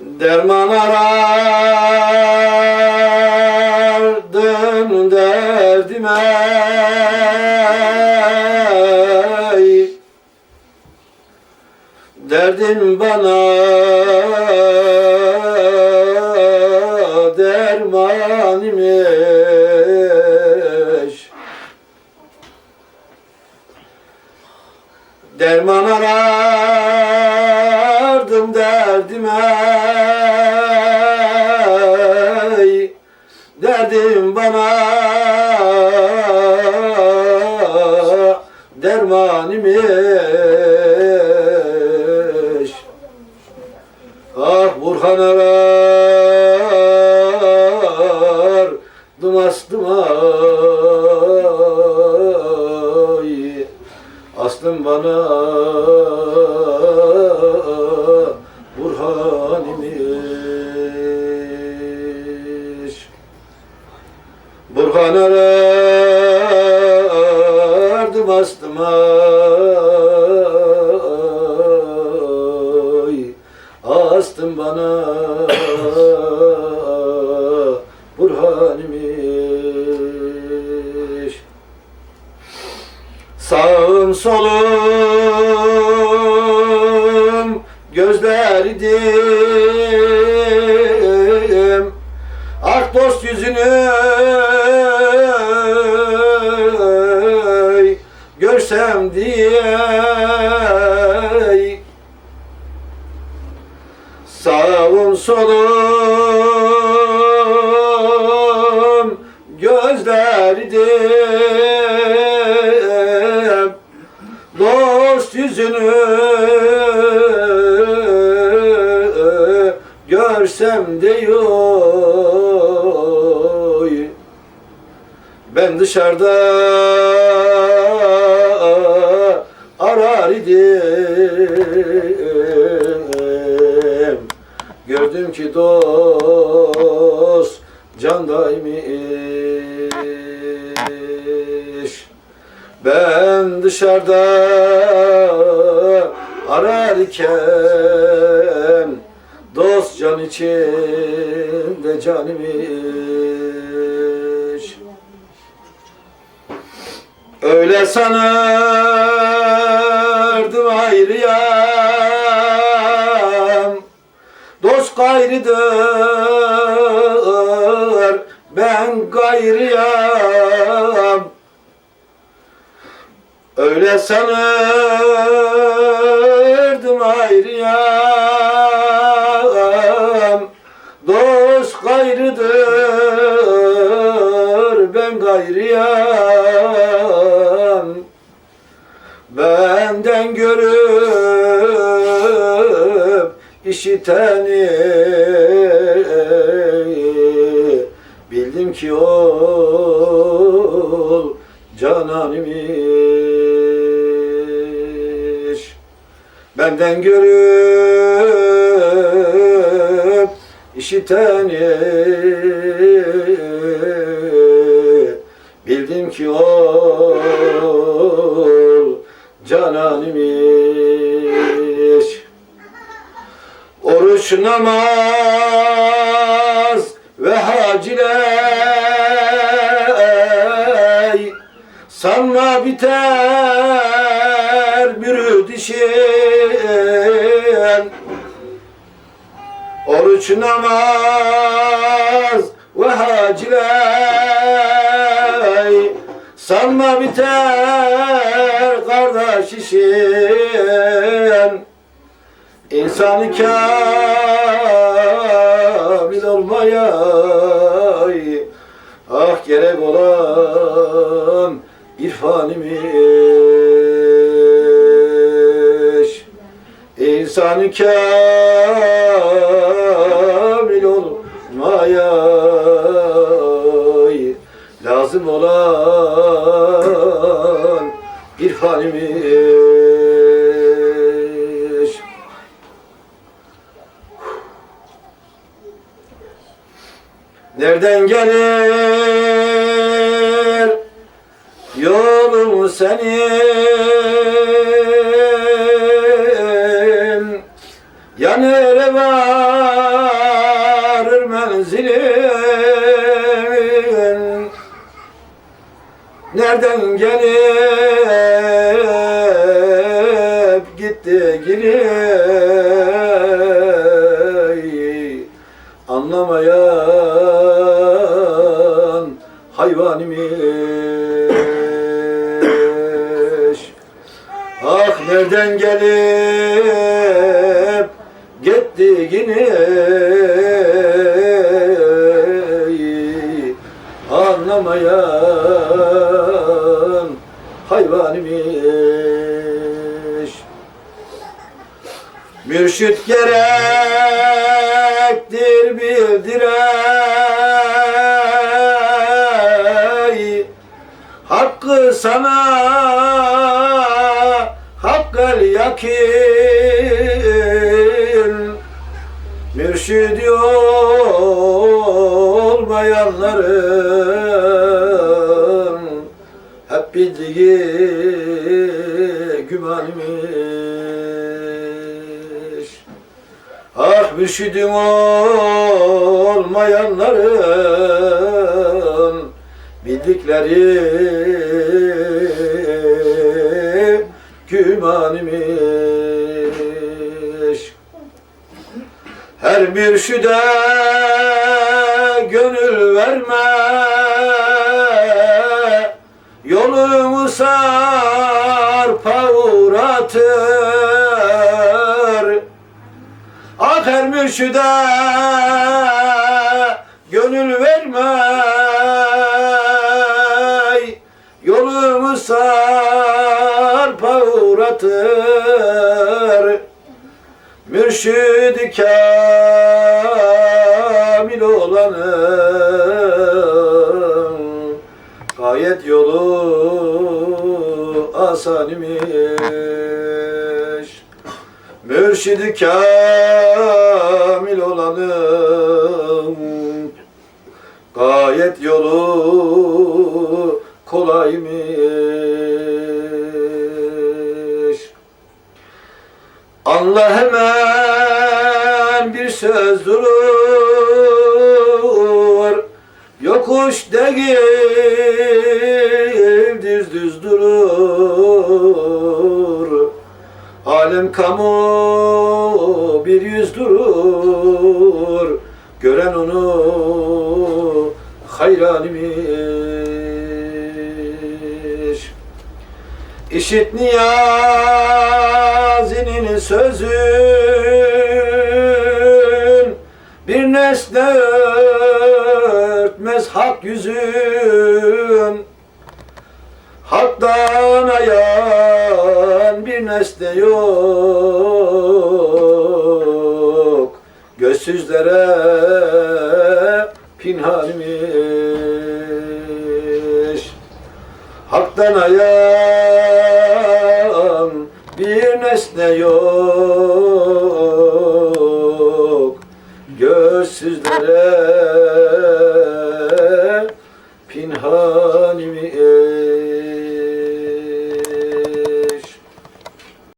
Derman arardım derdime. Derdim bana derman imiş Derdim bana derman imiş Ah Burhan arar Dımas dımas Aslım bana Burhan arardım astım ay Astım bana. Burhan imiş Sağım solum gözlerdim diye Sağım solum gözlerdim Dost yüzünü görsem diyor Ben dışarıda Ki dost candaymış Ben dışarıda ararken Dost can içinde can imiş Öyle sanırdım ayrıyam Gayrıdır ben gayrıyam Öyle sanırdım ayrıyam Dost gayrıdır ben gayrıyam Benden görüp işiteni. Bildim ki ol canan imiş. Benden görüp işiteni. Bildim ki ol canan imiş Oruç namaz ve haciley Sanma biter bürü dişin Oruç namaz ve haciley Sanma biter kardeş işin İnsanı kamil olmaya Ah gerek olan irfan imiş İnsanı kamil olmaya Lazım olan irfan imiş Nereden gelir? Yolum senin. Ya varır menzilin. Nereden gelip gitti giri Ah nereden gelip gitti yine? Anlamayan hayvan imiş Mürşit gerektir bildirey Hakkı sana Mürşidi olmayanların hep bildiği gümanmış. Ah mürşidin olmayanların bildikleri gümanmış Her mürşide gönül verme. Yolumu sarpa uğratır Ah her mürşide gönül verme. Yolumu sarpa uğratır Mürşid-i kamil olanın Gayet yolu asan imiş Mürşid-i kamil olanın Gayet yolu kolaymış. Allah hemen söz durur Yokuş değil düz düz durur. Alem kamu bir yüz durur. Gören onu hayran imiş İşit niyazinin sözün Bir nesne örtmez hak yüzün Haktan ayan bir nesne yok. Gözsüzlere pinhanmış Haktan ayan bir nesne yok. Gözsüzlere